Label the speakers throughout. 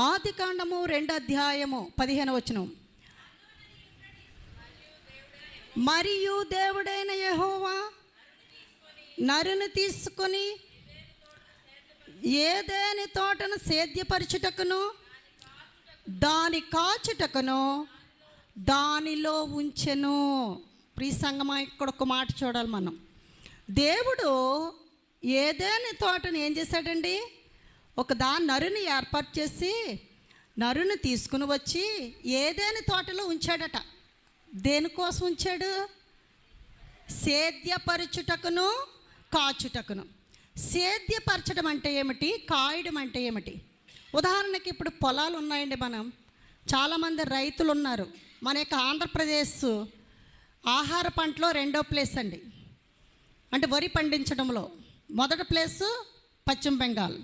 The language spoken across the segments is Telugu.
Speaker 1: ఆది కాండము రెండు అధ్యాయము పదిహేను వచనం. మరియు దేవుడైన యహోవా నరుని తీసుకొని ఏదేని తోటను సేద్యపరచుటకును దాని కాచుటకును దానిలో ఉంచెను. ప్రీ సంగమా ఇక్కడ ఒక మాట చూడాలి మనం. దేవుడు ఏదేని తోటను ఏం చేశాడండి? ఒక దాని నరుని ఏర్పాటు చేసి నరుని తీసుకుని వచ్చి ఏదేని తోటలో ఉంచాడట? దేనికోసం ఉంచాడు? సేద్యపరచుటకును కాచుటకును. సేద్యపరచడం అంటే ఏమిటి? కాయడం అంటే ఏమిటి? ఉదాహరణకి ఇప్పుడు పొలాలు ఉన్నాయండి మనం. చాలామంది రైతులు ఉన్నారు. మన యొక్క ఆంధ్రప్రదేశ్ ఆహార పంటలో రెండో ప్లేస్ అండి. అంటే వరి పండించడంలో. మొదటి ప్లేసు పశ్చిమ బెంగాల్.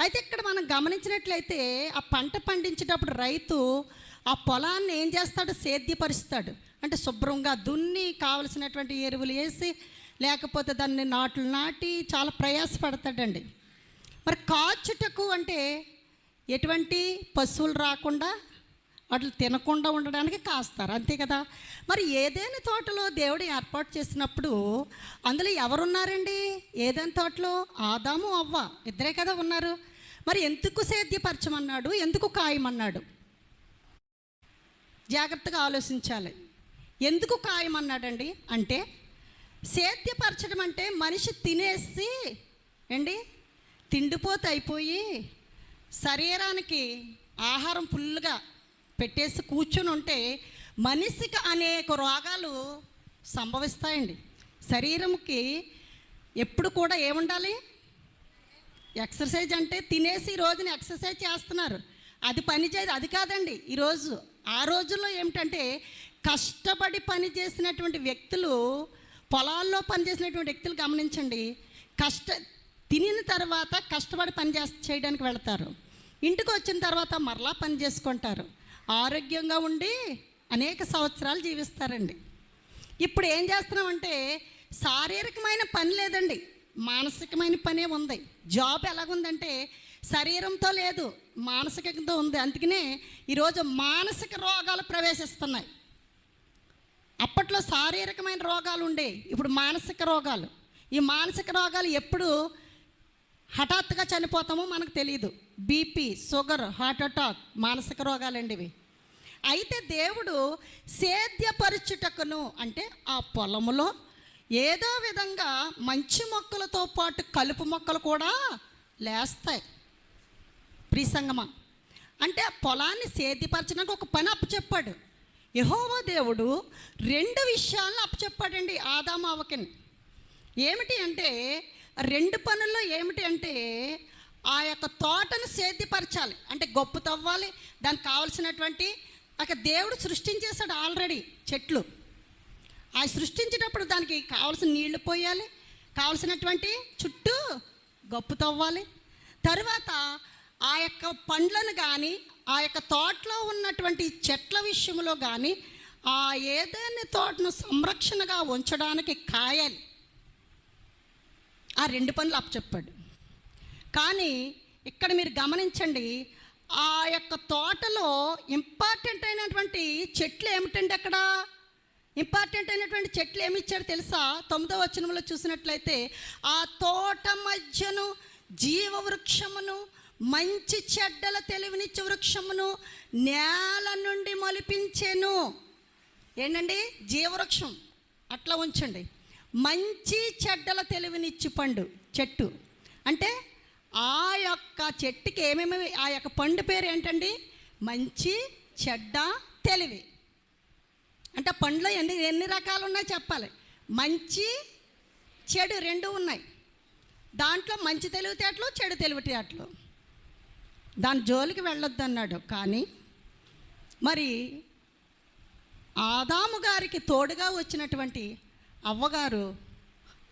Speaker 1: అయితే ఇక్కడ మనం గమనించినట్లయితే ఆ పంట పండించేటప్పుడు రైతు ఆ పొలాన్ని ఏం చేస్తాడు? సేద్యపరుస్తాడు. అంటే శుభ్రంగా దున్ని కావలసినటువంటి ఎరువులు వేసి లేకపోతే దాన్ని నాట్లు నాటి చాలా ప్రయాసపడతాడండి. మరి కాచుటకు అంటే ఎటువంటి పశువులు రాకుండా వాటిని తినకుండా ఉండడానికి కాస్తారు. అంతే కదా? మరి ఏదైనా తోటలో దేవుడు ఏర్పాటు చేసినప్పుడు అందులో ఎవరున్నారండి? ఏదైనా తోటలో ఆదాము అవ్వ ఇద్దరే కదా ఉన్నారు. మరి ఎందుకు సేద్యపరచమన్నాడు? ఎందుకు కాయమన్నాడు జాగ్రత్తగా ఆలోచించాలి. ఎందుకు కాయమన్నాడండి అంటే సేద్యపరచడం అంటే మనిషి తినేసి ఏండి? తిండిపోతే అయిపోయి శరీరానికి ఆహారం ఫుల్గా పెట్టేసి కూర్చొని ఉంటే మనిషికి అనేక రోగాలు సంభవిస్తాయండి. శరీరంకి ఎప్పుడు కూడా ఏముండాలి? ఎక్సర్సైజ్ అంటే తినేసి ఈ రోజున ఎక్సర్సైజ్ చేస్తున్నారు. అది పని చేయదు అది కాదండి. ఈరోజు ఆ రోజుల్లో ఏమిటంటే కష్టపడి పని చేసినటువంటి వ్యక్తులు పొలాల్లో పనిచేసినటువంటి వ్యక్తులు గమనించండి. కష్ట తినిన తర్వాత కష్టపడి పని చే చేయడానికి వెళతారు. ఇంటికి వచ్చిన తర్వాత మరలా పని చేసుకుంటారు. ఆరోగ్యంగా ఉండి అనేక సంవత్సరాలు జీవిస్తారండి. ఇప్పుడు ఏం చేస్తున్నామంటే శారీరకమైన పని లేదండి. మానసికమైన పనే ఉంది. జాబ్ ఎలాగుందంటే శరీరంతో లేదు మానసికంతో ఉంది. అందుకనే ఈరోజు మానసిక రోగాలు ప్రవేశిస్తున్నాయి. అప్పట్లో శారీరకమైన రోగాలు ఉండే ఇప్పుడు మానసిక రోగాలు. ఈ మానసిక రోగాలు ఎప్పుడు హఠాత్తుగా చనిపోతామో మనకు తెలియదు బీపీ షుగర్ హార్ట్ అటాక్ మానసిక రోగాలండి ఇవి అయితే దేవుడు సేద్యపరచుటకును అంటే ఆ పొలములో ఏదో విధంగా మంచి మొక్కలతో పాటు కలుపు మొక్కలు కూడా లేస్తాయి. ప్రిసంగమా? అంటే పొలాన్ని సేద్యపరచడానికి ఒక పని అప్పచెప్పాడు. యహోవా దేవుడు రెండు విషయాలను అప్పచెప్పాడండి ఆదామావకిని ఏమిటి అంటే రెండు పనుల్లో ఏమిటి అంటే ఆ యొక్క తోటను సేద్యపరచాలి. అంటే గొప్ప తవ్వాలి దానికి కావలసినటువంటి ఒక దేవుడు సృష్టించేశాడు ఆల్రెడీ చెట్లు. ఆ సృష్టించినప్పుడు దానికి కావలసిన నీళ్ళు పోయాలి కావలసినటువంటి చుట్టూ గప్పు తవ్వాలి. తర్వాత ఆ యొక్క పండ్లను కానీ ఆ యొక్క తోటలో ఉన్నటువంటి చెట్ల విషయంలో కానీ ఆ ఏదైనా తోటను సంరక్షణగా ఉంచడానికి కాయాలి. ఆ రెండు పనులు అప్పచెప్పాడు. కానీ ఇక్కడ మీరు గమనించండి ఆ యొక్క తోటలో ఇంపార్టెంట్ అయినటువంటి చెట్లు ఏమిటండి అక్కడ? ఇంపార్టెంట్ అయినటువంటి చెట్లు ఏమి ఇచ్చాడు తెలుసా? తొమ్మిదో వచనంలో చూసినట్లయితే ఆ తోట మధ్యను జీవ వృక్షమును మంచి చెడ్డల తెలివినిచ్చే వృక్షమును నేల నుండి మొలిపించెను. ఏంటండి? జీవవృక్షం. అట్లా ఉంచండి. మంచి చెడ్డల తెలివినిచ్చి పండు చెట్టు. అంటే ఆ యొక్క చెట్టుకి ఏమేమి ఆ యొక్క పండు పేరు ఏంటండి? మంచి చెడ్డ తెలివి. అంటే పండ్లో ఎన్ని ఎన్ని రకాలు ఉన్నాయో చెప్పాలి. మంచి చెడు రెండు ఉన్నాయి. దాంట్లో మంచి తెలివితేటలు చెడు తెలివితేటలు. దాని జోలికి వెళ్ళొద్దు అన్నాడు కానీ మరి ఆదాము గారికి తోడుగా వచ్చినటువంటి అవ్వగారు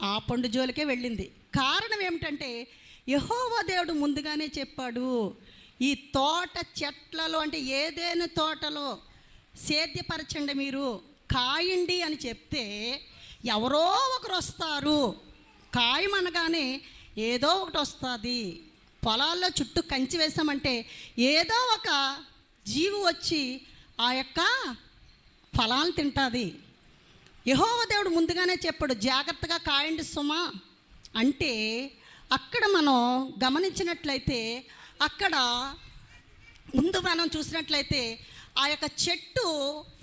Speaker 1: ఆ పండు జోలికే వెళ్ళింది. కారణం ఏమిటంటే యహోవా దేవుడు ముందుగానే చెప్పాడు ఈ తోట చెట్లలో అంటే ఏదైనా తోటలో సేద్యపరచండి మీరు. కాయండి అని చెప్తే ఎవరో ఒకరు వస్తారు. కాయమనగానే ఏదో ఒకటి వస్తుంది. పొలాల్లో చుట్టూ కంచి వేసామంటే ఏదో ఒక జీవి వచ్చి ఆ యొక్క ఫలాలు తింటుంది. యహోవ దేవుడు ముందుగానే చెప్పాడు జాగ్రత్తగా కాయండి సుమా. అంటే అక్కడ మనం గమనించినట్లయితే అక్కడ ముందు మనం చూసినట్లయితే ఆ యొక్క చెట్టు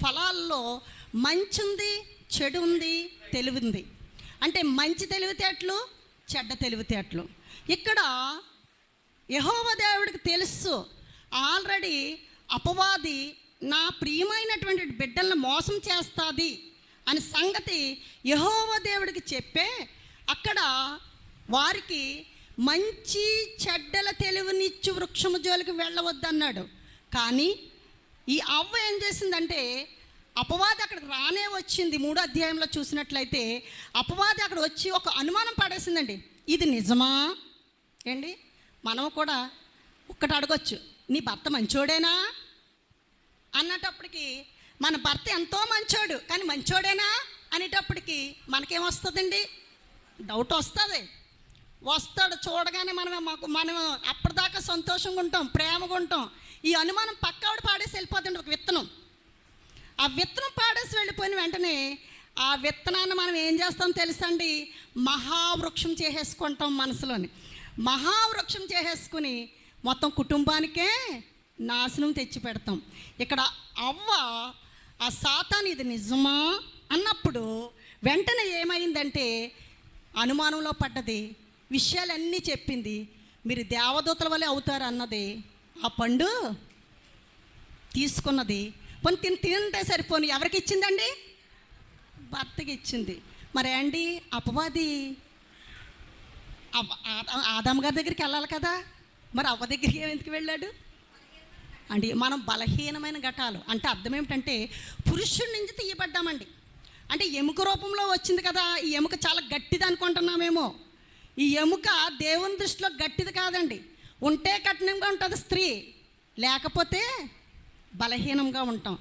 Speaker 1: ఫలాల్లో మంచి ఉంది చెడు ఉంది తెలివి ఉంది అంటే మంచి తెలివితేటలు చెడ్డ తెలివితేటలు ఇక్కడ యహోవ దేవుడికి తెలుసు ఆల్రెడీ అపవాది నా ప్రియమైనటువంటి బిడ్డలను మోసం చేస్తుంది అనే సంగతి యహోవ దేవుడికి చెప్పే అక్కడ వారికి మంచి చెడ్డల తెలివినిచ్చు వృక్షము జోలికి వెళ్ళవద్దన్నాడు. కానీ ఈ అవ్వ ఏం చేసిందంటే అపవాది అక్కడికి రానే వచ్చింది. మూడో అధ్యాయంలో చూసినట్లయితే అపవాది అక్కడ వచ్చి ఒక అనుమానం పడేసిందండి. ఇది నిజమా? ఏండి మనం కూడా ఒక్కటి అడగొచ్చు. నీ భర్త మంచోడేనా? అన్నటప్పటికి మన భర్త ఎంతో మంచోడు కానీ మంచోడేనా? అనేటప్పటికి మనకేమొస్తుందండి డౌట్ వస్తుంది. వస్తాడు చూడగానే మనం మాకు మనం అప్పటిదాకా సంతోషంగా ఉంటాం ప్రేమగా ఉంటాం. ఈ అనుమానం పక్కావిడ పాడేసి వెళ్ళిపోతుంది ఒక విత్తనం. ఆ విత్తనం పాడేసి వెళ్ళిపోయిన వెంటనే ఆ విత్తనాన్ని మనం ఏం చేస్తాం తెలుసండి? మహావృక్షం చేసేసుకుంటాం మనసులోని. మహావృక్షం చేసేసుకుని మొత్తం కుటుంబానికే నాశనం తెచ్చి పెడతాం. ఇక్కడ అవ్వ ఆ సాతాన్ ఇది నిజమా? అన్నప్పుడు వెంటనే ఏమైందంటే అనుమానంలో పడ్డది. విషయాలన్నీ చెప్పింది. మీరు దేవదూతల వల్లే అవుతారు అన్నది ఆ పండు తీసుకున్నది. పొని తిని తింటే సరిపోని ఎవరికి ఇచ్చిందండి? భర్తకి ఇచ్చింది. మరి అండి అపవాది. అవ్వ- గారి దగ్గరికి వెళ్ళాలి కదా. మరి అవ్వ దగ్గరికి ఎందుకు వెళ్ళాడు? అండి మనం బలహీనమైన ఘటాలు. అంటే అర్థం ఏమిటంటే పురుషుడి నుంచి తీయబడ్డామండి. అంటే ఎముక రూపంలో వచ్చింది కదా ఈ ఎముక చాలా గట్టిది అనుకుంటున్నామేమో. ఈ ఎముక దేవుని దృష్టిలో గట్టిది కాదండి. ఉంటే కఠినంగా ఉంటుంది స్త్రీ లేకపోతే బలహీనంగా ఉంటాం.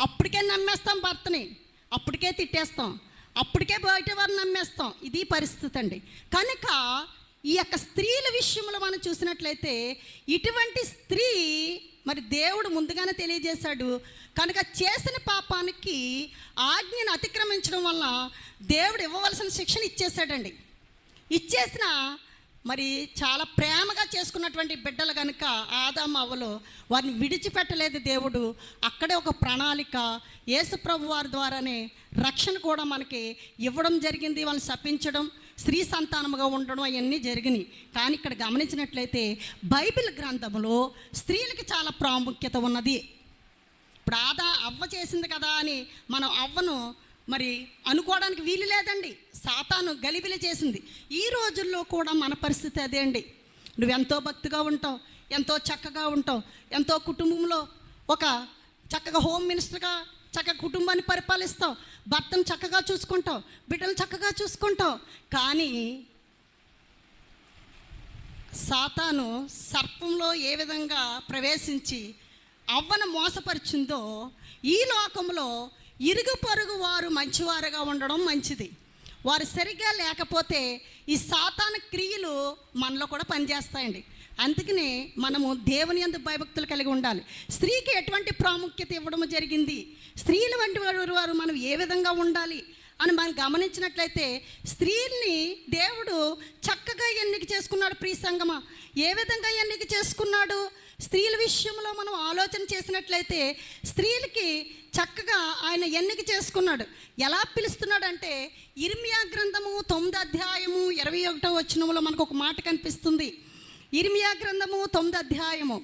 Speaker 1: అప్పటికే నమ్మేస్తాం భర్తని అప్పటికే తిట్టేస్తాం అప్పటికే బయట వారిని నమ్మేస్తాం. ఇది పరిస్థితి అండి. కనుక ఈ యొక్క స్త్రీల విషయంలో మనం చూసినట్లయితే ఇటువంటి స్త్రీ మరి దేవుడు ముందుగానే తెలియజేశాడు. కనుక చేసిన పాపానికి ఆజ్ఞను అతిక్రమించడం వల్ల దేవుడు ఇవ్వవలసిన శిక్షణ ఇచ్చేసాడండి ఇచ్చేసిన మరి చాలా ప్రేమగా చేసుకున్నటువంటి బిడ్డలు కనుక ఆదాము అవ్వలు వారిని విడిచిపెట్టలేదు దేవుడు. అక్కడే ఒక ప్రణాళిక యేసుప్రభు వారి ద్వారానే రక్షణ కూడా మనకి ఇవ్వడం జరిగింది. వాళ్ళని శపించడం స్త్రీ సంతానముగా ఉండడం అవన్నీ జరిగినాయి. కానీ ఇక్కడ గమనించినట్లయితే బైబిల్ గ్రంథంలో స్త్రీలకి చాలా ప్రాముఖ్యత ఉన్నది. ఇప్పుడు ఆదా అవ్వ చేసింది కదా అని మనం అవ్వను మరి అనుకోవడానికి వీలు లేదండి. సాతాను గలిబిలి చేసింది. ఈ రోజుల్లో కూడా మన పరిస్థితి అదే అండి. నువ్వెంతో భక్తిగా ఉంటావు ఎంతో చక్కగా ఉంటావు ఎంతో కుటుంబంలో ఒక చక్కగా హోమ్ మినిస్టర్గా చక్కగా కుటుంబాన్ని పరిపాలిస్తావు భర్తను చక్కగా చూసుకుంటావు బిడ్డలు చక్కగా చూసుకుంటావు. కానీ సాతాను సర్పంలో ఏ విధంగా ప్రవేశించి అవ్వను మోసపరిచిందో ఈ లోకంలో ఇరుగు పొరుగు వారు మంచివారుగా ఉండడం మంచిది. వారు సరిగ్గా లేకపోతే ఈ సాతాన క్రియలు మనలో కూడా పనిచేస్తాయండి. అందుకనే మనము దేవుని అందు భయభక్తులు కలిగి ఉండాలి. స్త్రీకి ఎటువంటి ప్రాముఖ్యత ఇవ్వడం జరిగింది? స్త్రీలు వంటి వారు వారు మనం ఏ విధంగా ఉండాలి? అని మనం గమనించినట్లయితే స్త్రీల్ని దేవుడు చక్కగా ఎన్నిక చేసుకున్నాడు ప్రియ సంగమ. ఏ విధంగా ఎన్నిక చేసుకున్నాడు? స్త్రీల విషయంలో మనం ఆలోచన చేసినట్లయితే స్త్రీలకి చక్కగా ఆయన ఎన్నిక చేసుకున్నాడు. ఎలా పిలుస్తున్నాడు అంటే ఇర్మియా గ్రంథము తొమ్మిది అధ్యాయము ఇరవై ఒకటో వచ్చినములో మనకు ఒక మాట కనిపిస్తుంది. ఇర్మియా గ్రంథము తొమ్మిది అధ్యాయము.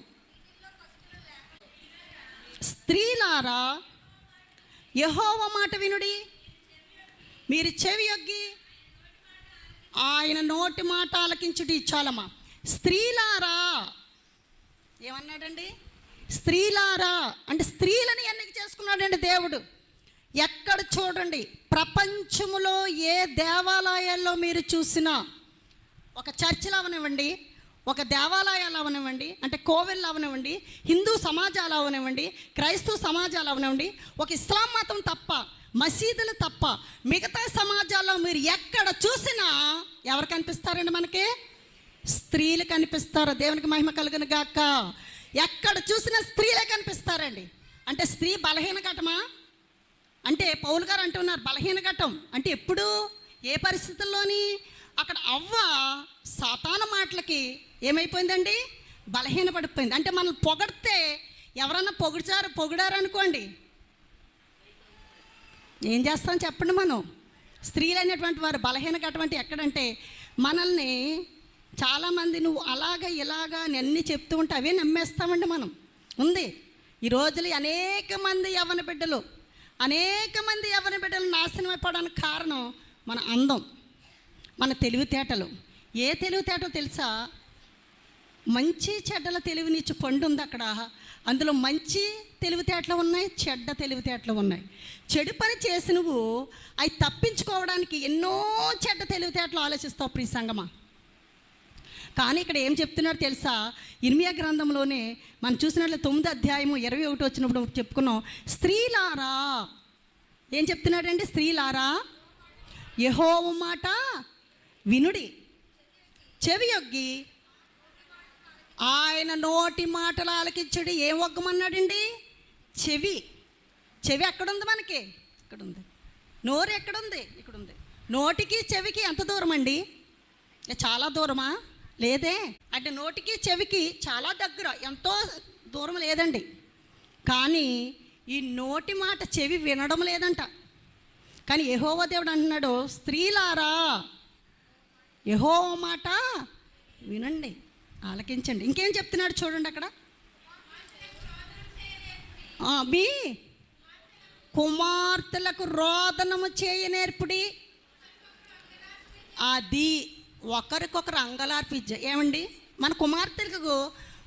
Speaker 1: స్త్రీలారా యహోవ మాట వినుడి. మీరు చెవి యొగ్గి ఆయన నోటి మాట ఆలకించుటి ఇచ్చాలమ్మా స్త్రీలారా ఏమన్నాడండి? స్త్రీలారా అంటే స్త్రీలని ఎన్నిక చేసుకున్నాడండి దేవుడు. ఎక్కడ చూడండి ప్రపంచములో ఏ దేవాలయాల్లో మీరు చూసినా ఒక చర్చిలు అవనివ్వండి ఒక దేవాలయాలు అవనివ్వండి అంటే కోవెళ్ళు అవనివ్వండి హిందూ సమాజాలు అవనివ్వండి క్రైస్తవ సమాజాలు అవనివ్వండి ఒక ఇస్లాం మతం తప్ప మసీదులు తప్ప మిగతా సమాజాల్లో మీరు ఎక్కడ చూసినా ఎవరు కనిపిస్తారండి మనకి? స్త్రీలు కనిపిస్తారు. దేవునికి మహిమ కలుగును గాక. ఎక్కడ చూసినా స్త్రీలే కనిపిస్తారండి. అంటే స్త్రీ బలహీన ఘటమా? అంటే పౌలు గారు అంటున్నారు బలహీన ఘటం. అంటే ఎప్పుడు ఏ పరిస్థితుల్లోని? అక్కడ అవ్వ సాతాన మాటలకి ఏమైపోయిందండి? బలహీన పడిపోయింది అంటే మనల్ని పొగడితే ఎవరన్నా పొగిడారు పొగిడారు అనుకోండి. ఏం చేస్తాం చెప్పండి మనం? స్త్రీలు అనేటువంటి వారు బలహీన అటువంటి ఎక్కడంటే మనల్ని చాలామంది నువ్వు అలాగ ఇలాగ అని అన్నీ చెప్తూ ఉంటే అవే నమ్మేస్తామండి మనం. ఉంది. ఈ రోజులు అనేక మంది యవన బిడ్డలు అనేక మంది యవన బిడ్డలు నాశనం అయిపోవడానికి కారణం మన అందం మన తెలివితేటలు. ఏ తెలివితేటో తెలుసా? మంచి చెడ్డల తెలివినిచ్చి పండు ఉంది అక్కడ. అందులో మంచి తెలివితేటలు ఉన్నాయి చెడ్డ తెలివితేటలు ఉన్నాయి. చెడు పని చేసి నువ్వు అవి తప్పించుకోవడానికి ఎన్నో చెడ్డ తెలివితేటలు ఆలోచిస్తావు ప్రీ సంగమా. కానీ ఇక్కడ ఏం చెప్తున్నాడు తెలుసా? ఇర్మియా గ్రంథంలోనే మనం చూసినట్లు తొమ్మిది అధ్యాయము ఇరవై ఒకటి వచ్చినప్పుడు చెప్పుకున్నాం. స్త్రీలారా ఏం చెప్తున్నాడండి? స్త్రీలారా యహోవ మాట వినుడి చెవి యొగ్గి ఆయన నోటి మాటలు ఆలకించుడు. ఏం ఒగ్గమన్నాడండి? చెవి. చెవి ఎక్కడుంది మనకి? ఇక్కడ ఉంది నోరు ఎక్కడుంది? ఇక్కడ ఉంది నోటికి చెవికి ఎంత దూరం అండి చాలా దూరమా? లేదే? అంటే నోటికి చెవికి చాలా దగ్గర ఎంతో దూరం లేదండి. కానీ ఈ నోటి మాట చెవి వినడం లేదంట. కానీ యహోవ దేవుడు అంటున్నాడు స్త్రీలారా యహోవ మాట వినండి ఆలకించండి. ఇంకేం చెప్తున్నాడు చూడండి అక్కడ. మీ కుమార్తెలకు రోదనము చేయ నేర్పుడి. అది ఒకరికొకరు అంగలార్పు విద్య ఏమండి? మన కుమార్తెలకు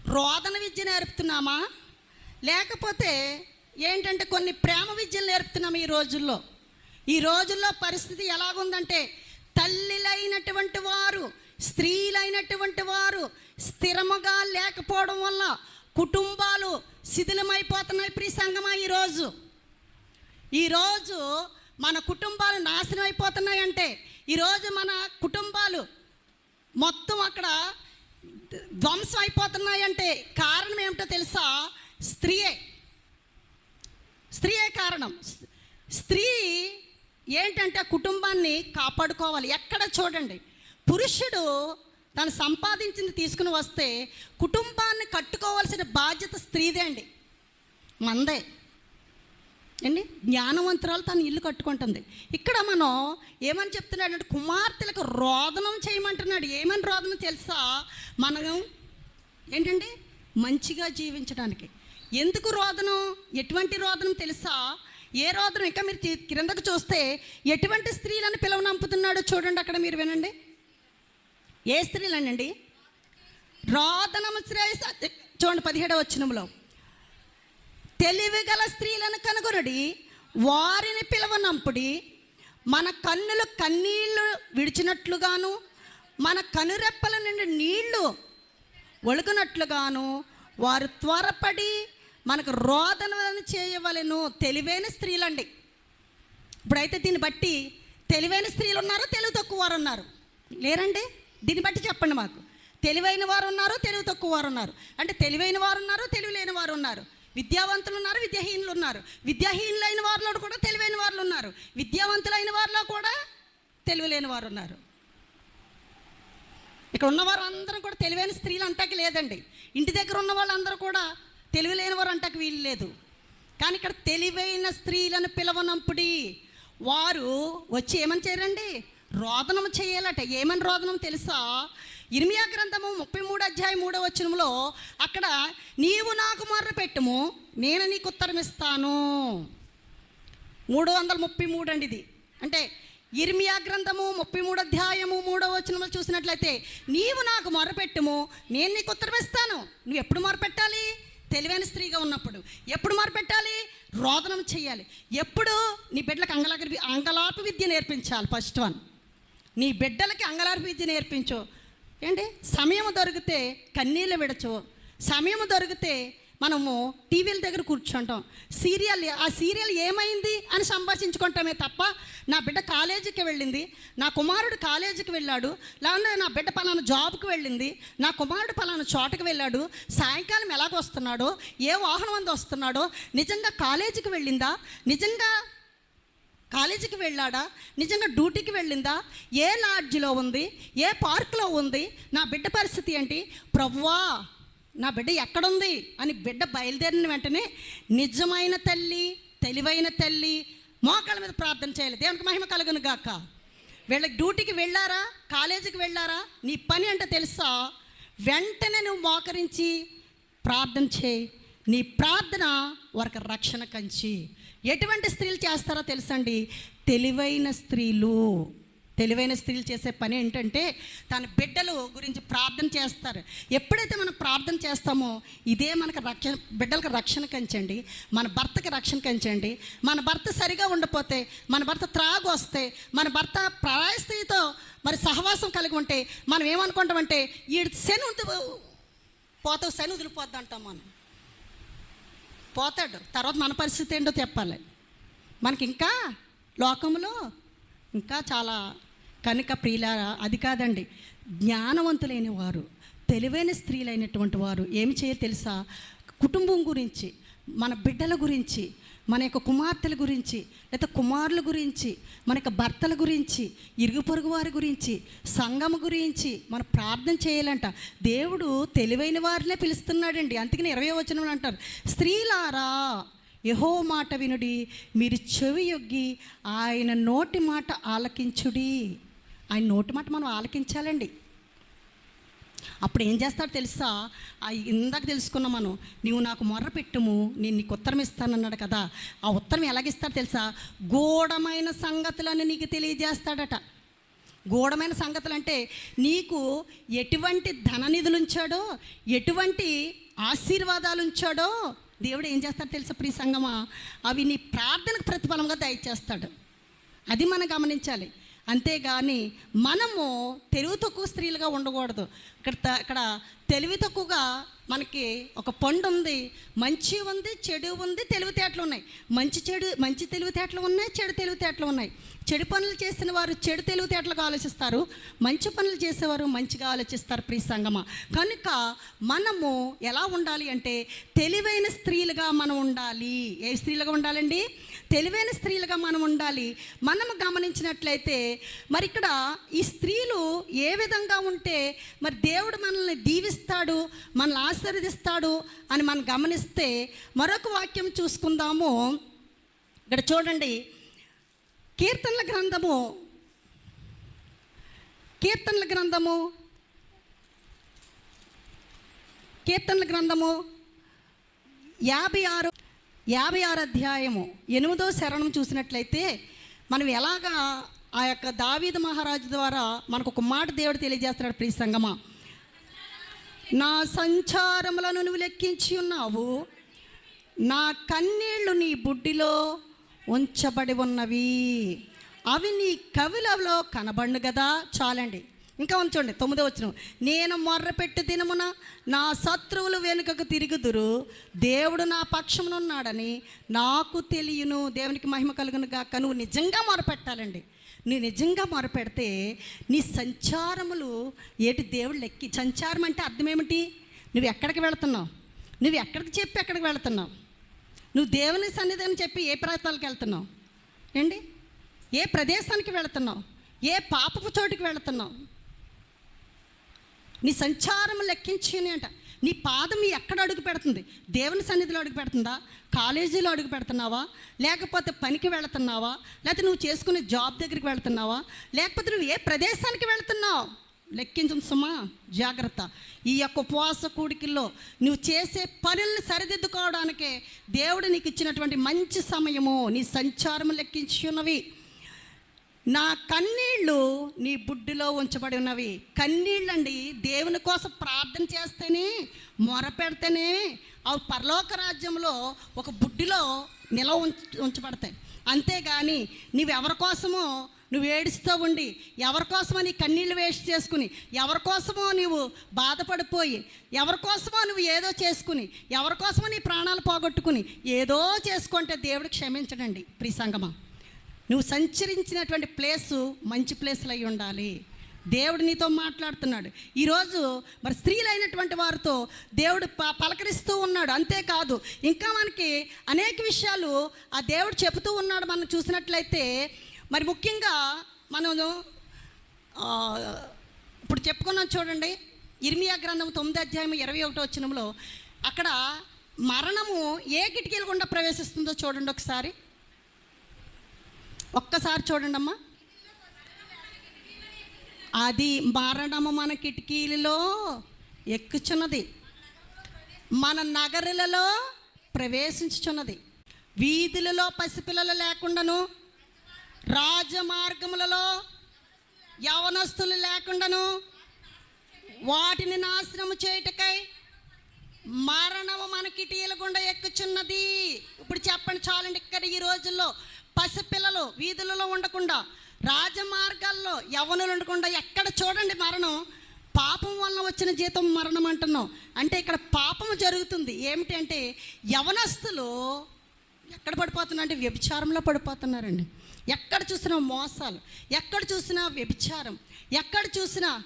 Speaker 1: రోదన విద్య నేర్పుతున్నామా? లేకపోతే ఏంటంటే కొన్ని ప్రేమ విద్యలు నేర్పుతున్నాము ఈ రోజుల్లో? ఈ రోజుల్లో పరిస్థితి ఎలాగుందంటే తల్లిలైనటువంటి వారు స్త్రీలైనటువంటి వారు స్థిరముగా లేకపోవడం వల్ల కుటుంబాలు శిథిలమైపోతున్నాయి ప్రియ సంగమా ఈరోజు ఈరోజు మన కుటుంబాలు నాశనం అయిపోతున్నాయంటే ఈరోజు మన కుటుంబాలు మొత్తం అక్కడ ధ్వంసం అయిపోతున్నాయంటే కారణం ఏమిటో తెలుసా? స్త్రీయే. స్త్రీయే కారణం. స్త్రీ ఏంటంటే ఆ కుటుంబాన్ని కాపాడుకోవాలి. ఎక్కడ చూడండి. పురుషుడు తను సంపాదించింది తీసుకుని వస్తే కుటుంబాన్ని కట్టుకోవాల్సిన బాధ్యత స్త్రీదే అండి. మందే. అండి జ్ఞానవంతురాలు తను ఇల్లు కట్టుకుంటుంది. ఇక్కడ మనం ఏమని చెప్తున్నాడు అంటే కుమార్తెలకు రోదనం చేయమంటున్నాడు. ఏమని రోదనం తెలుసా? మనం ఏంటండి మంచిగా జీవించడానికి. ఎందుకు రోదనం? ఎటువంటి రోదనం తెలుసా? ఏ రోదనం? ఇంకా మీరు క్రిందకు చూస్తే ఎటువంటి స్త్రీలను పిలవనంపుతున్నాడో చూడండి అక్కడ మీరు వినండి. ఏ స్త్రీలనండి? రోదనము శ్రేయస్ చూడండి పదిహేడవ తెలివి తెలివిగల స్త్రీలను కనుగొనడి. వారిని పిలవనంపుడి. మన కన్నులు కన్నీళ్ళు విడిచినట్లుగాను మన కనురెప్పల నుండి నీళ్ళు ఒలుగునట్లుగాను వారు త్వరపడి మనకు రోదనలను చేయవలెను తెలివైన స్త్రీలండి. ఇప్పుడైతే దీన్ని బట్టి తెలివైన స్త్రీలు ఉన్నారు తెలివి తక్కువ వారు ఉన్నారు. లేరండి? దీన్ని బట్టి చెప్పండి మాకు. తెలివైన వారు ఉన్నారు తెలివి తక్కువ వారు ఉన్నారు. అంటే తెలివైన వారు ఉన్నారు తెలివి లేని వారు ఉన్నారు. విద్యావంతులు ఉన్నారు విద్యాహీనులు ఉన్నారు విద్యాహీనులైన వారిలో కూడా తెలివైన వారు ఉన్నారు విద్యావంతులైన వారిలో కూడా తెలివిలేని వారు ఉన్నారు ఇక్కడ ఉన్నవారు అందరూ కూడా తెలివైన స్త్రీలు అంటాకి లేదండి. ఇంటి దగ్గర ఉన్న వాళ్ళందరూ కూడా తెలివిలేని వారు అంటాకి వీలు లేదు. కానీ ఇక్కడ తెలివైన స్త్రీలను పిలవనంపుడి వారు వచ్చి ఏమని చేయరండి? రోదనం చేయాలట. ఏమని రోదనం తెలుసా? ఇర్మియా గ్రంథము ముప్పై మూడు అధ్యాయం మూడో వచనంలో అక్కడ నీవు నాకు మొర్ర పెట్టుము నేను నీకు ఉత్తరం ఇస్తాను. మూడు వందల ముప్పై మూడు అండి ఇది. అంటే ఇర్మియా గ్రంథము ముప్పై మూడు అధ్యాయము మూడో వచనంలో చూసినట్లయితే నీవు నాకు మొరపెట్టుము నేను నీకు ఉత్తరం ఇస్తాను. నువ్వు ఎప్పుడు మొరపెట్టాలి తెలివైన స్త్రీగా ఉన్నప్పుడు. ఎప్పుడు మొరపెట్టాలి రోదనం చేయాలి. ఎప్పుడు? నీ బిడ్డలకు అంగలాప అంగలాప విద్య నేర్పించాలి ఫస్ట్ వన్. నీ బిడ్డలకి అంగలార్ప విద్య నేర్పించు. ఏంటి? సమయం దొరికితే కన్నీళ్ళు విడచు సమయం దొరికితే మనము టీవీల దగ్గర కూర్చుంటాం. సీరియల్ ఆ సీరియల్ ఏమైంది అని సంభాషించుకుంటామే తప్ప నా బిడ్డ కాలేజీకి వెళ్ళింది నా కుమారుడు కాలేజీకి వెళ్ళాడు లేకుంటే నా బిడ్డ పలానా జాబ్కి వెళ్ళింది నా కుమారుడు పలానా చోటకి వెళ్ళాడు సాయంకాలం ఎలాగ వస్తున్నాడో ఏ వాహనం అందు వస్తున్నాడో నిజంగా కాలేజీకి వెళ్ళిందా నిజంగా కాలేజీకి వెళ్ళాడా? నిజంగా డ్యూటీకి వెళ్ళిందా? ఏ లాడ్జిలో ఉంది? ఏ పార్క్లో ఉంది? నా బిడ్డ పరిస్థితి ఏంటి? ప్రవ్వా నా బిడ్డ ఎక్కడుంది? అని బిడ్డ బయలుదేరిన వెంటనే నిజమైన తల్లి తెలివైన తల్లి మోకాళ్ళ మీద ప్రార్థన చేయాలి. దేవునికి మహిమ కలుగును గాక. వీళ్ళకి డ్యూటీకి వెళ్ళారా? కాలేజీకి వెళ్ళారా? నీ పని అంటే తెలుసా? వెంటనే నువ్వు మోకరించి ప్రార్థన చేయి. నీ ప్రార్థన వారికి రక్షణ కంచి. ఎటువంటి స్త్రీలు చేస్తారో తెలుసండి? తెలివైన స్త్రీలు. తెలివైన స్త్రీలు చేసే పని ఏంటంటే తన బిడ్డలు గురించి ప్రార్థన చేస్తారు. ఎప్పుడైతే మనం ప్రార్థన చేస్తామో ఇదే మనకు రక్షణ బిడ్డలకు రక్షణ కంచండి మన భర్తకి రక్షణ కంచండి. మన భర్త సరిగా ఉండపోతే మన భర్త త్రాగు వస్తే మన భర్త ప్రాయ స్త్రీతో మరి సహవాసం కలిగి ఉంటే మనం ఏమనుకుంటామంటే ఈ శని పోతావు శని వదిలిపోద్ది అంటాం మనం. పోతాడు. తర్వాత మన పరిస్థితి ఏంటో చెప్పాలి. మనకి ఇంకా లోకంలో ఇంకా చాలా కనుక ప్రియుల అది కాదండి. జ్ఞానవంతులైన వారు తెలివైన స్త్రీలైనటువంటి వారు ఏమి చేయాలి తెలుసా? కుటుంబం గురించి మన బిడ్డల గురించి మన యొక్క కుమార్తెల గురించి లేదా కుమారుల గురించి మన యొక్క భర్తల గురించి ఇరుగు పొరుగు వారి గురించి సంఘం గురించి మనం ప్రార్థన చేయాలంట. దేవుడు తెలివైన వారినే పిలుస్తున్నాడండి. అందుకని ఇరవై వచనం అంటారు. స్త్రీలారా యహో మాట వినుడి మీరు చెవి యొగ్గి ఆయన నోటి మాట ఆలకించుడి. ఆయన నోటి మాట మనం ఆలకించాలండి. అప్పుడు ఏం చేస్తాడో తెలుసా? ఆ ఇందాక తెలుసుకున్న మనం నీవు నాకు మొర్ర పెట్టుము నేను నీకు ఉత్తరం ఇస్తానన్నాడు కదా. ఆ ఉత్తరం ఎలాగిస్తాడు తెలుసా? గూఢమైన సంగతులను నీకు తెలియజేస్తాడట. గూఢమైన సంగతులు అంటే నీకు ఎటువంటి ధన నిధులు ఉంచాడో ఎటువంటి ఆశీర్వాదాలు ఉంచాడో దేవుడు ఏం చేస్తాడో తెలుసా ప్రియ సంగమా? అవి నీ ప్రార్థనకు ప్రతిఫలంగా దయచేస్తాడు. అది మనం గమనించాలి. అంతేగాని మనము తెలుగు తక్కువ స్త్రీలుగా ఉండకూడదు. ఇక్కడ త- ఇక్కడ తెలివి తక్కువగా మనకి ఒక పండు ఉంది. మంచి ఉంది చెడు ఉంది తెలివితేటలు ఉన్నాయి. మంచి చెడు మంచి తెలివితేటలు ఉన్నాయి చెడు తెలివితేటలు ఉన్నాయి. చెడు పనులు చేసిన వారు చెడు తెలివితేటలుగా ఆలోచిస్తారు. మంచి పనులు చేసేవారు మంచిగా ఆలోచిస్తారు ప్రియ సంగమ. కనుక మనము ఎలా ఉండాలి అంటే తెలివైన స్త్రీలుగా మనం ఉండాలి. ఏ స్త్రీలుగా ఉండాలండి? తెలివైన స్త్రీలుగా మనం ఉండాలి. మనము గమనించినట్లయితే మరి ఇక్కడ ఈ స్త్రీలు ఏ విధంగా ఉంటే మరి దేవుడు మనల్ని దీవిస్తాడు మనల్ని ఆశీర్వదిస్తాడు అని మనం గమనిస్తే మరొక వాక్యం చూసుకుందాము. ఇక్కడ చూడండి. కీర్తనల గ్రంథము. కీర్తనల గ్రంథము. కీర్తనల గ్రంథము. యాభై ఆరు యాభై ఆరు అధ్యాయము. ఎనిమిదో శరణం చూసినట్లయితే మనం ఎలాగా ఆ యొక్క దావీద మహారాజు ద్వారా మనకు ఒక మాట దేవుడు తెలియజేస్తున్నాడు ప్రియ సంగమా. నా సంచారములను నువ్వు లెక్కించి ఉన్నావు. నా కన్నీళ్ళు నీ బుడ్డిలో ఉంచబడి ఉన్నవి. అవి నీ కవిలలో కనబడు కదా చాలండి. ఇంకా ఉంచండి. తొమ్మిదో వచ్చిన నేను మొర్రపెట్టు దినమున నా శత్రువులు వెనుకకు తిరుగుదురు. దేవుడు నా పక్షమునున్నాడని నాకు తెలియను. దేవునికి మహిమ కలుగును గాక నువ్వు నిజంగా మొరపెట్టాలండి. నీ నిజంగా మొరపెడితే నీ సంచారములు ఏటి దేవుడు లెక్కి. సంచారం అంటే అర్థం ఏమిటి? నువ్వు ఎక్కడికి వెళుతున్నావు? నువ్వు ఎక్కడికి చెప్పి ఎక్కడికి వెళుతున్నావు? నువ్వు దేవుని సన్నిధి అని చెప్పి ఏ ప్రాంతాలకు వెళ్తున్నావు? ఏంటి? ఏ ప్రదేశానికి వెళుతున్నావు? ఏ పాపపు చోటుకి వెళుతున్నావు? నీ సంచారం లెక్కించి అంట. నీ పాదం ఎక్కడ అడుగు పెడుతుంది? దేవుని సన్నిధిలో అడుగు పెడుతుందా? కాలేజీలో అడుగు పెడుతున్నావా? లేకపోతే పనికి వెళుతున్నావా? లేకపోతే నువ్వు చేసుకునే జాబ్ దగ్గరికి వెళుతున్నావా? లేకపోతే నువ్వు ఏ ప్రదేశానికి వెళుతున్నావు? లెక్కించం సుమా జాగ్రత్త. ఈ యొక్క ఉపవాస కూడికిల్లో నువ్వు చేసే పనులను సరిదిద్దుకోవడానికే దేవుడు నీకు ఇచ్చినటువంటి మంచి సమయము నీ సంచారం లెక్కించి ఉన్నవి. నా కన్నీళ్ళు నీ బుడ్డిలో ఉంచబడి ఉన్నవి. కన్నీళ్ళండి దేవుని కోసం ప్రార్థన చేస్తేనే మొర పెడితేనే అవి పరలోక రాజ్యంలో ఒక బుడ్డిలో నిలవ ఉంచ ఉంచబడతాయి. అంతేగాని నువ్వెవరి కోసమో నువ్వు ఏడుస్తూ ఉండి ఎవరి కోసమో నీ కన్నీళ్ళు వేస్ట్ చేసుకుని ఎవరి కోసమో నువ్వు బాధపడిపోయి ఎవరి కోసమో నువ్వు ఏదో చేసుకుని ఎవరి కోసమో నీ ప్రాణాలు పోగొట్టుకుని ఏదో చేసుకుంటే దేవుడు క్షమించడండి. ప్రియ సంగమా. నువ్వు సంచరించినటువంటి ప్లేసు మంచి ప్లేస్లు అయి ఉండాలి. దేవుడు నీతో మాట్లాడుతున్నాడు. ఈరోజు మరి స్త్రీలైనటువంటి వారితో దేవుడు ప పలకరిస్తూ ఉన్నాడు. అంతేకాదు ఇంకా మనకి అనేక విషయాలు ఆ దేవుడు చెబుతూ ఉన్నాడు మనం చూసినట్లయితే మరి ముఖ్యంగా మనం ఇప్పుడు చెప్పుకున్నాం చూడండి ఇర్మియా గ్రంథం తొమ్మిది అధ్యాయం ఇరవై ఒకటో వచ్చినంలో అక్కడ మరణము ఏ కిటికీల గుండా ప్రవేశిస్తుందో చూడండి ఒకసారి. ఒక్కసారి చూడండి అమ్మా అది మరణము మన కిటికీలలో ఎక్కుచున్నది. మన నగరులలో ప్రవేశించుచున్నది. వీధులలో పసిపిల్లలు లేకుండాను రాజమార్గములలో యవనస్తులు లేకుండాను వాటిని నాశనము చేయుటకై మరణము మన కిటీల గుండా ఎక్కుచున్నది. ఇప్పుడు చెప్పండి చాలండి ఇక్కడ ఈ రోజుల్లో పసిపిల్లలు వీధులలో ఉండకుండా రాజమార్గాల్లో యవనులు ఉండకుండా ఎక్కడ చూడండి మరణం? పాపం వల్ల వచ్చిన జీతం మరణం అంటున్నాం. అంటే ఇక్కడ పాపం జరుగుతుంది. ఏమిటి అంటే యవనస్తులు ఎక్కడ పడిపోతున్నారు? అంటే వ్యభిచారంలో పడిపోతున్నారండి. ఎక్కడ చూసినా మోసాలు ఎక్కడ చూసినా వ్యభిచారం ఎక్కడ చూసినా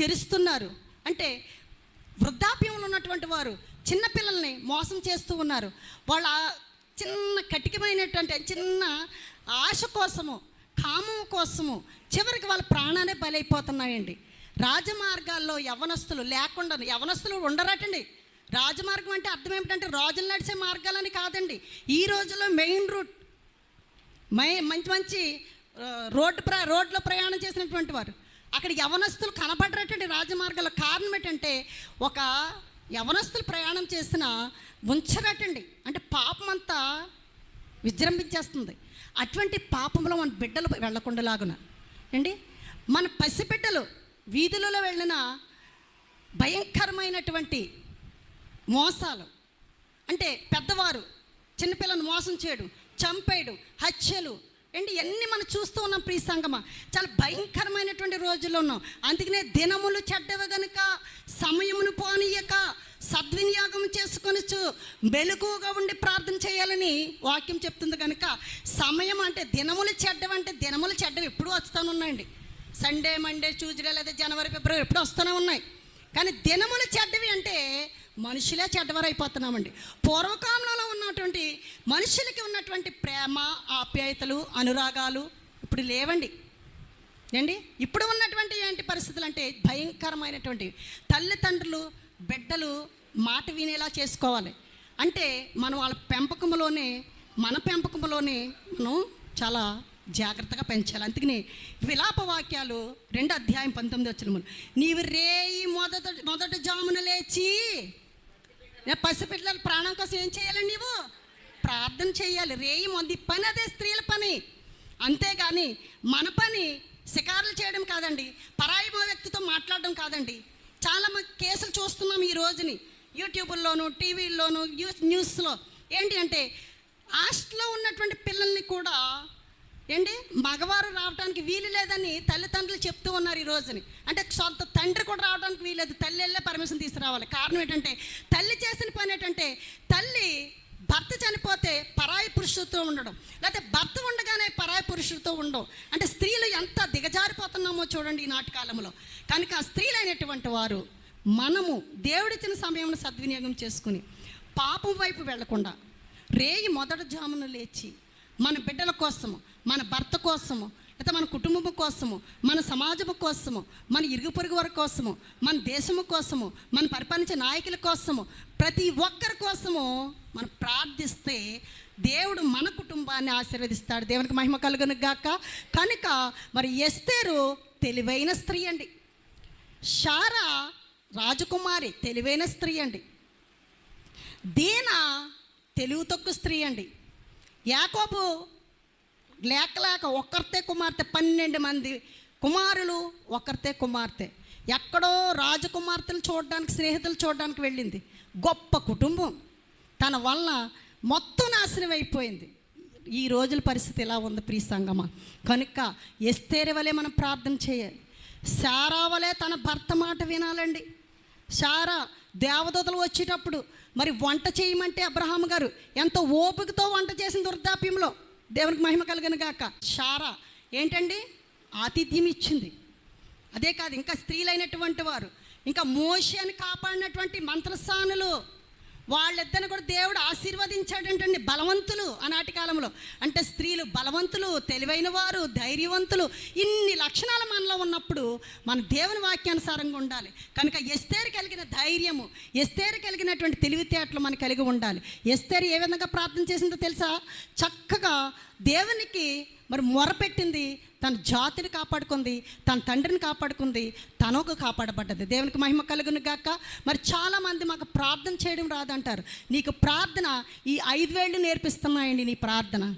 Speaker 1: చెరుస్తున్నారు. అంటే వృద్ధాప్యంలో ఉన్నటువంటి వారు చిన్నపిల్లల్ని మోసం చేస్తూ ఉన్నారు. వాళ్ళ చిన్న కటికమైనటువంటి చిన్న ఆశ కోసము కామం కోసము చివరికి వాళ్ళ ప్రాణాలే బలైపోతున్నాయండి. రాజమార్గాల్లో యవనస్తులు లేకుండా యవనస్తులు ఉండరటండి. రాజమార్గం అంటే అర్థం ఏమిటంటే రాజులు నడిచే మార్గాలని కాదండి. ఈ రోజుల్లో మెయిన్ రూట్ మై మంచి మంచి రోడ్డు ప్ర రోడ్లో ప్రయాణం చేసినటువంటి వారు. అక్కడ యవనస్తులు కనపడరటండి రాజమార్గాల కారణం ఏంటంటే ఒక యవనస్తులు ప్రయాణం చేసిన ఉంచరటండి అంటే పాపం అంతా విజృంభించేస్తుంది. అటువంటి పాపంలో మన బిడ్డలు వెళ్ళకుండాలాగున. అండి మన పసిబిడ్డలు వీధులలో వెళ్ళిన భయంకరమైనటువంటి మోసాలు. అంటే పెద్దవారు చిన్నపిల్లను మోసం చేయడం చంపేయడం హత్యలు ఏంటి ఇవన్నీ మనం చూస్తూ ఉన్నాం ప్రియ సంగమ? చాలా భయంకరమైనటువంటి రోజుల్లో ఉన్నాం. అందుకనే దినములు చెడ్డవి గనుక సమయమును పోనీయక సద్వినియోగం చేసుకొనొచ్చు మెలకువగా ఉండి ప్రార్థన చేయాలని వాక్యం చెప్తుంది కనుక సమయం అంటే దినములు చెడ్డవంటే దినములు చెడ్డవి ఎప్పుడు వస్తూనే ఉన్నాయండి. సండే మండే ట్యూస్డే లేదా జనవరి ఫిబ్రవరి ఎప్పుడు వస్తూనే ఉన్నాయి. కానీ దినములు చెడ్డవి అంటే మనుషులే చెడ్డవారైపోతున్నామండి. పూర్వకాలంలో ఉన్నటువంటి మనుషులకి ఉన్నటువంటి ప్రేమ ఆప్యాయతలు అనురాగాలు ఇప్పుడు లేవండి. ఏండి ఇప్పుడు ఉన్నటువంటి ఏంటి పరిస్థితులు అంటే భయంకరమైనటువంటి తల్లిదండ్రులు బిడ్డలు మాట వినేలా చేసుకోవాలి. అంటే మనం వాళ్ళ పెంపకంలోనే మన పెంపకంలోనే మనం చాలా జాగ్రత్తగా పెంచాలి. అందుకని విలాప వాక్యాలు రెండు అధ్యాయం పంతొమ్మిది వచ్చిన నీవు రేయి మొదట మొదటి జామున లేచి పసిపిల్లల ప్రాణం కోసం ఏం చేయాలి నీవు? ప్రార్థన చేయాలి. రేయి మంది పని అదే స్త్రీల పని. అంతేగాని మన పని షికారులు చేయడం కాదండి. పరాయి వ్యక్తితో మాట్లాడడం కాదండి. చాలా మంది కేసులు చూస్తున్నాం ఈ రోజుని. యూట్యూబ్లోను టీవీల్లోను న్యూస్ న్యూస్లో. ఏంటి అంటే హాస్టల్లో ఉన్నటువంటి పిల్లల్ని కూడా ఏంటి? మగవారు రావడానికి వీలు లేదని తల్లిదండ్రులు చెప్తూ ఉన్నారు ఈ రోజుని. అంటే సొంత తండ్రి కూడా రావడానికి వీలేదు తల్లి వెళ్ళే పర్మిషన్ తీసుకురావాలి. కారణం ఏంటంటే తల్లి చేసిన పని ఏంటంటే తల్లి భర్త చనిపోతే పరాయి పురుషులతో ఉండడం. లేకపోతే భర్త ఉండగానే పరాయి పురుషులతో ఉండడం. అంటే స్త్రీలు ఎంత దిగజారిపోతున్నామో చూడండి ఈనాటి కాలంలో. కనుక స్త్రీలైనటువంటి వారు మనము దేవుడిచ్చిన సమయంలో సద్వినియోగం చేసుకుని పాపం వైపు వెళ్ళకుండా రేయి మొదటి జామును లేచి మన బిడ్డల కోసము మన భర్త కోసము లేదా మన కుటుంబం కోసము మన సమాజము కోసము మన ఇరుగు పొరుగు వారి కోసము మన దేశము కోసము మన పరిపాలించే నాయకుల కోసము ప్రతి ఒక్కరి కోసము మనం ప్రార్థిస్తే దేవుడు మన కుటుంబాన్ని ఆశీర్వదిస్తాడు. దేవునికి మహిమ కలుగును గాక. కనుక మరి ఎస్తేరు తెలివైన స్త్రీ అండి. షారా రాజకుమారి తెలివైన స్త్రీ అండి. దీన తెలివి తొక్కు స్త్రీ అండి. యాకోబు లేక లేక ఒక్కరితే కుమార్తె పన్నెండు మంది కుమారులు ఒక్కరితే కుమార్తె. ఎక్కడో రాజకుమార్తెలు చూడడానికి స్నేహితులు చూడడానికి వెళ్ళింది. గొప్ప కుటుంబం. తన వల్ల మొత్తం నాశనం అయిపోయింది. ఈ రోజుల పరిస్థితి ఎలా ఉంది ప్రియ సంగమ? కనుక ఎస్తేరి వలె మనం ప్రార్థన చేయాలి. శారా వలె తన భర్త మాట వినాలండి. శారా దేవదూతలు వచ్చేటప్పుడు మరి వంట చేయమంటే అబ్రహాం గారు ఎంత ఓపికతో వంట చేసిన వృద్ధాప్యంలో దేవునికి మహిమ కలిగిన గాక. షారా ఏంటండి? ఆతిథ్యం ఇచ్చింది. అదే కాదు ఇంకా స్త్రీలైనటువంటి వారు ఇంకా మోషని కాపాడినటువంటి మంత్రస్థానులు వాళ్ళిద్దరిని కూడా దేవుడు ఆశీర్వదించాడంటండి బలవంతులు ఆనాటి కాలంలో. అంటే స్త్రీలు బలవంతులు తెలివైన వారు ధైర్యవంతులు ఇన్ని లక్షణాలు మనలో ఉన్నప్పుడు మన దేవుని వాక్యానుసారంగా ఉండాలి. కనుక ఎస్తేరు కలిగిన ధైర్యము ఎస్తేరు కలిగినటువంటి తెలివితేటలు మనకు కలిగి ఉండాలి. ఎస్తేరు ఏ విధంగా ప్రార్థన చేసిందో తెలుసా? చక్కగా దేవునికి మరి మొరపెట్టింది తన జాతిని కాపాడుకుంది తన తండ్రిని కాపాడుకుంది తనకు కాపాడబడ్డది. దేవునికి మహిమ కలుగును గాక. మరి చాలామంది మాకు ప్రార్థన చేయడం రాదంటారు. నీకు ప్రార్థన ఈ ఐదు వేళ్ళు నేర్పిస్తున్నాయండి నీ ప్రార్థన.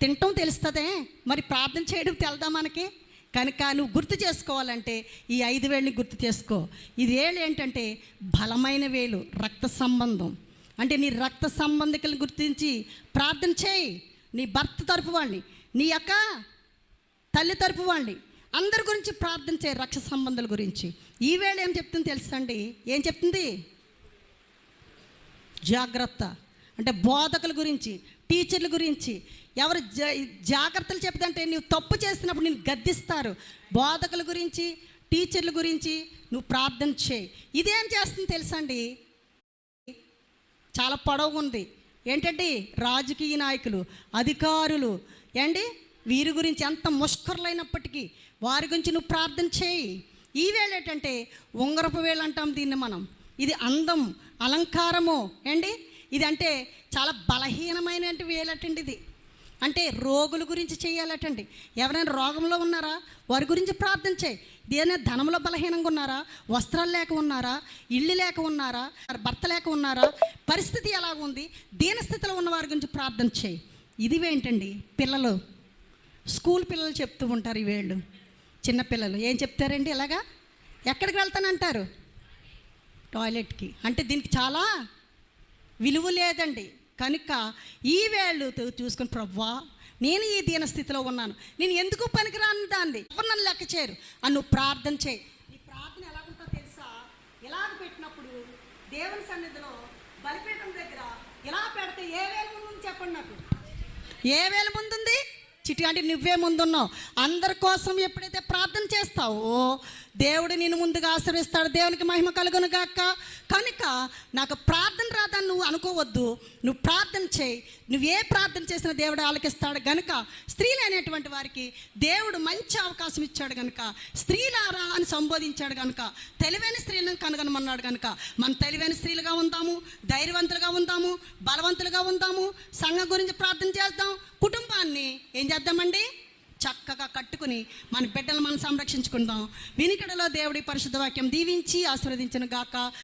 Speaker 1: తినటం తెలుస్తుందే మరి ప్రార్థన చేయడం తెలదా మనకి? కనుక నువ్వు గుర్తు చేసుకోవాలంటే ఈ ఐదు వేళ్ళని గుర్తు చేసుకో. ఇది వేలు ఏంటంటే బలమైన వేలు రక్త సంబంధం. అంటే నీ రక్త సంబంధికులను గుర్తించి ప్రార్థన చేయి. నీ భర్త తరపు వాళ్ళని. నీ యొక్క తల్లి తరపు వాళ్ళని అందరి గురించి ప్రార్థన చేయి రక్ష సంబంధాల గురించి. ఈ వేళ ఏం చెప్తుంది తెలుసండి? ఏం చెప్తుంది? జాగ్రత్త. అంటే బోధకుల గురించి టీచర్ల గురించి ఎవరు జా- జాగ్రత్తలు చెప్తుంటే నువ్వు తప్పు చేస్తున్నప్పుడు నేను గద్దిస్తారు. బోధకుల గురించి టీచర్ల గురించి నువ్వు ప్రార్థన చేయి. ఇదేం చేస్తుంది తెలుసండి? చాలా పొడవు ఉంది. ఏంటంటే రాజకీయ నాయకులు అధికారులు ఏండి వీరి గురించి ఎంత ముష్కరులైనప్పటికీ వారి గురించి నువ్వు ప్రార్థన చేయి. ఈ వేళ ఏంటంటే ఉంగరపు వేలు అంటాం దీన్ని మనం. ఇది అందం అలంకారము. ఏండి ఇది అంటే చాలా బలహీనమైన వేలటండి ఇది. అంటే రోగుల గురించి చేయాలటండి. ఎవరైనా రోగంలో ఉన్నారా? వారి గురించి ప్రార్థన చేయి. ఏదైనా ధనంలో బలహీనంగా ఉన్నారా? వస్త్రాలు లేక ఉన్నారా? ఇల్లు లేక ఉన్నారా? భర్త లేక ఉన్నారా? పరిస్థితి ఎలా ఉంది దీనస్థితిలో ఉన్న వారి గురించి ప్రార్థన చేయి. ఇదివేంటండి పిల్లలు? స్కూల్ పిల్లలు చెప్తూ ఉంటారు ఈ వేళ్ళు. చిన్నపిల్లలు ఏం చెప్తారండి ఇలాగా ఎక్కడికి వెళ్తానంటారు? టాయిలెట్కి. అంటే దీనికి చాలా విలువ లేదండి. కనుక ఈ వేళ్ళు చూసుకుని ప్రవ్వా నేను ఈ దీన స్థితిలో ఉన్నాను. నేను ఎందుకు పనికిరాను దాన్ని? ఎవరు నన్ను లెక్క చేయరు. అని నువ్వు ప్రార్థన చేయి. నీ ప్రార్థన ఎలా తెలుసా? ఇలాగ పెట్టినప్పుడు దేవుని సన్నిధిలో బలిపీఠం దగ్గర ఇలా పెడితే ఏ వేలు చెప్పండి నాకు. ఏ వేల ముందుంది? చిటి అంటే నువ్వే ముందున్నావు. అందరి కోసం ఎప్పుడైతే ప్రార్థన చేస్తావో దేవుడు నేను ముందుగా ఆశ్రయిస్తాడు. దేవునికి మహిమ కలుగును గాక. కనుక నాకు ప్రార్థన రాదని నువ్వు అనుకోవద్దు. నువ్వు ప్రార్థన చేయి. నువ్వు ఏ ప్రార్థన చేసినా దేవుడు ఆలకిస్తాడు. గనుక స్త్రీలు అనేటువంటి వారికి దేవుడు మంచి అవకాశం ఇచ్చాడు గనుక స్త్రీలారా అని సంబోధించాడు గనుక తెలివైన స్త్రీలను కనుగొనమన్నాడు గనుక మనం తెలివైన స్త్రీలుగా ఉందాము ధైర్యవంతులుగా ఉందాము బలవంతులుగా ఉందాము సంఘం గురించి ప్రార్థన చేద్దాం కుటుంబాన్ని ఏం చేద్దామండి? చక్కగా కట్టుకుని మన బిడ్డలు మనం సంరక్షించుకుందాం. వినికడలో దేవుడి పరిశుద్ధ వాక్యం దీవించి ఆశీర్వదించిన గాక